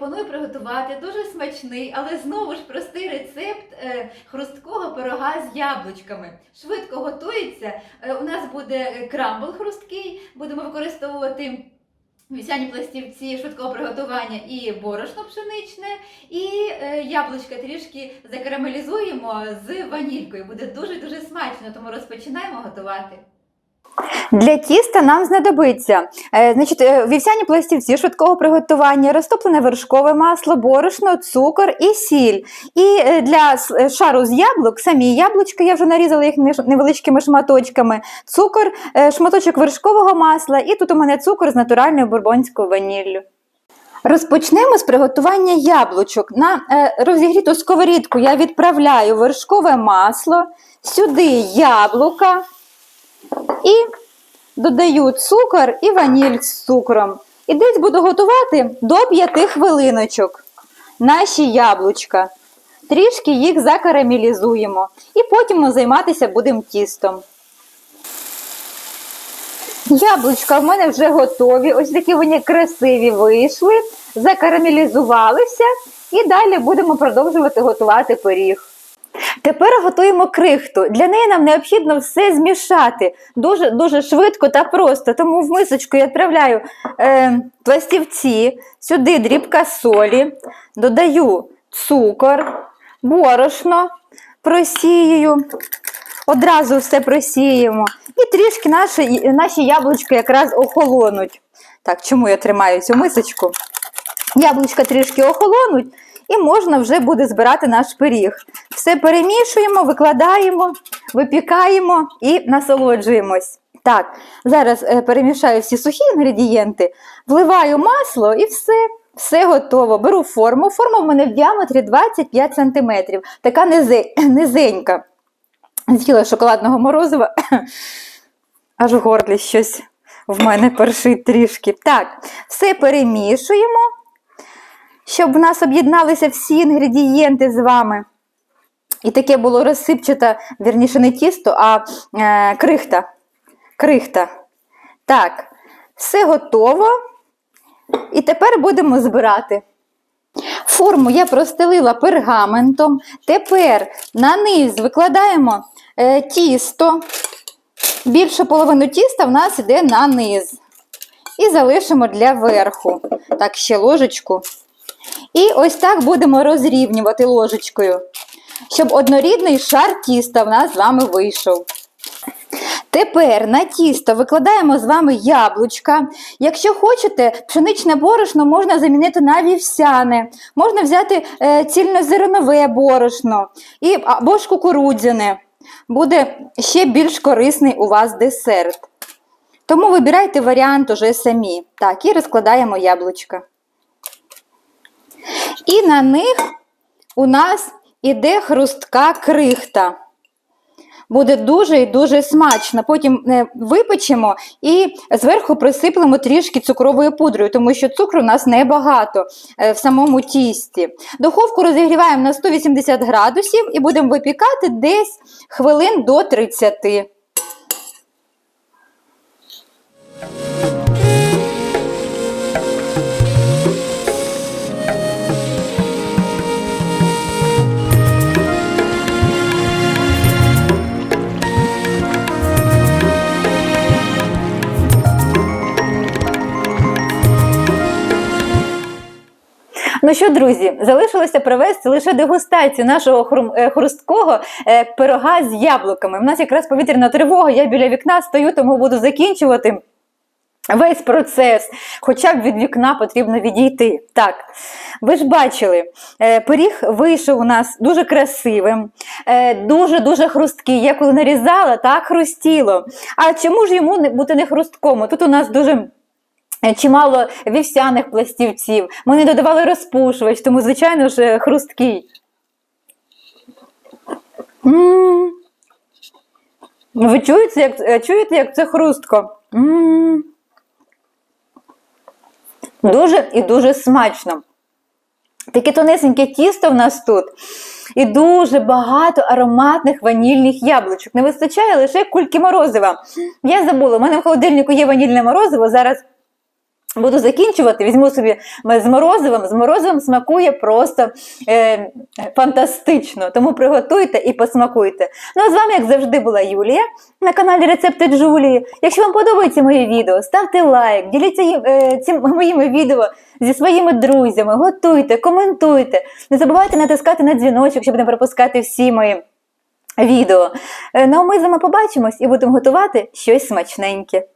Пропоную приготувати дуже смачний, але знову ж простий рецепт е, хрусткого пирога з яблучками. Швидко готується. Е, у нас буде е, крамбл хрусткий, будемо використовувати вівсяні пластівці швидкого приготування і борошно пшеничне, і яблучка трішки закарамелізуємо з ванількою. Буде дуже-дуже смачно, тому розпочинаємо готувати. Для тіста нам знадобиться е, значить, е, вівсяні пластівці швидкого приготування, розтоплене вершкове масло, борошно, цукор і сіль. І е, для шару з яблук самі яблучка, я вже нарізала їх невеличкими шматочками, цукор, шматочок вершкового масла, і тут у мене цукор з натуральною бурбонською ваніллю. Розпочнемо з приготування яблучок. На розігріту сковорідку я відправляю вершкове масло, сюди яблука. І додаю цукор і ваніль з цукром. І десь буду готувати до 5 хвилиночок наші яблучка. Трішки їх закарамелізуємо. І потім займатися будемо тістом. Яблучка в мене вже готові. Ось такі вони красиві вийшли, закарамелізувалися. І далі будемо продовжувати готувати пиріг. Тепер готуємо крихту. Для неї нам необхідно все змішати дуже дуже швидко та просто. Тому в мисочку я відправляю е, пластівці, сюди дрібка солі, додаю цукор, борошно, просіюю. Одразу все просіємо. І трішки наші, наші яблучка якраз охолонуть. Так, чому я тримаю цю мисочку? Яблучка трішки охолонуть, і можна вже буде збирати наш пиріг. Все перемішуємо, викладаємо, випікаємо і насолоджуємось. Так, зараз е, перемішаю всі сухі інгредієнти, вливаю масло і все. Все готово. Беру форму. Форма в мене в діаметрі 25 см. Така низе- низенька. З'їла шоколадного морозива. Аж в горлі щось в мене першить трішки. Так, все перемішуємо щоб в нас об'єдналися всі інгредієнти з вами. І таке було розсипчате, вірніше, не тісто, а е, крихта. Крихта. Так, все готово. І тепер будемо збирати. Форму я простелила пергаментом. Тепер на низ викладаємо е, тісто. Більшу половину тіста в нас йде на низ. І залишимо для верху. Так, ще ложечку. І ось так будемо розрівнювати ложечкою, щоб однорідний шар тіста в нас з вами вийшов. Тепер на тісто викладаємо з вами яблучка. Якщо хочете, пшеничне борошно можна замінити на вівсяне, можна взяти е, цільнозернове борошно і, або ж кукурудзяне. Буде ще більш корисний у вас десерт. Тому вибирайте варіант уже самі. Так, і розкладаємо яблучка. І на них у нас іде хрустка крихта. Буде дуже і дуже смачно. Потім е, випечемо і зверху присиплемо трішки цукровою пудрою, тому що цукру у нас небагато е, в самому тісті. Духовку розігріваємо на 180 градусів і будемо випікати десь хвилин до 30. Ну що, друзі, залишилося провести лише дегустацію нашого е, хрусткого е, пирога з яблуками. У нас якраз повітряна тривога, я біля вікна стою, тому буду закінчувати. Весь процес, хоча б від вікна потрібно відійти. Так, ви ж бачили, е, пиріг вийшов у нас дуже красивим, дуже-дуже хрусткий. Я коли нарізала, так хрустіло. А чому ж йому бути не хрусткому? Тут у нас дуже Чимало вівсяних пластівців. Ми не додавали розпушувач, тому, звичайно ж, е, хрусткий. М. Ви чуєте, як, е, чуєте, як це хрустко? М. Дуже і дуже смачно. Таке тонесеньке тісто в нас тут. І дуже багато ароматних ванільних яблучок. Не вистачає лише кульки морозива. Я забула, у мене в холодильнику є ванільне морозиво. Зараз Буду закінчувати, візьму собі з морозивом. З морозивом смакує просто е, фантастично. Тому приготуйте і посмакуйте. Ну а з вами, як завжди, була Юлія на каналі Рецепти Джулії. Якщо вам подобається моє відео, ставте лайк, діліться е, цим моїми відео зі своїми друзями, готуйте, коментуйте. Не забувайте натискати на дзвіночок, щоб не пропускати всі мої відео. Е, Ну а ми з вами побачимось і будемо готувати щось смачненьке.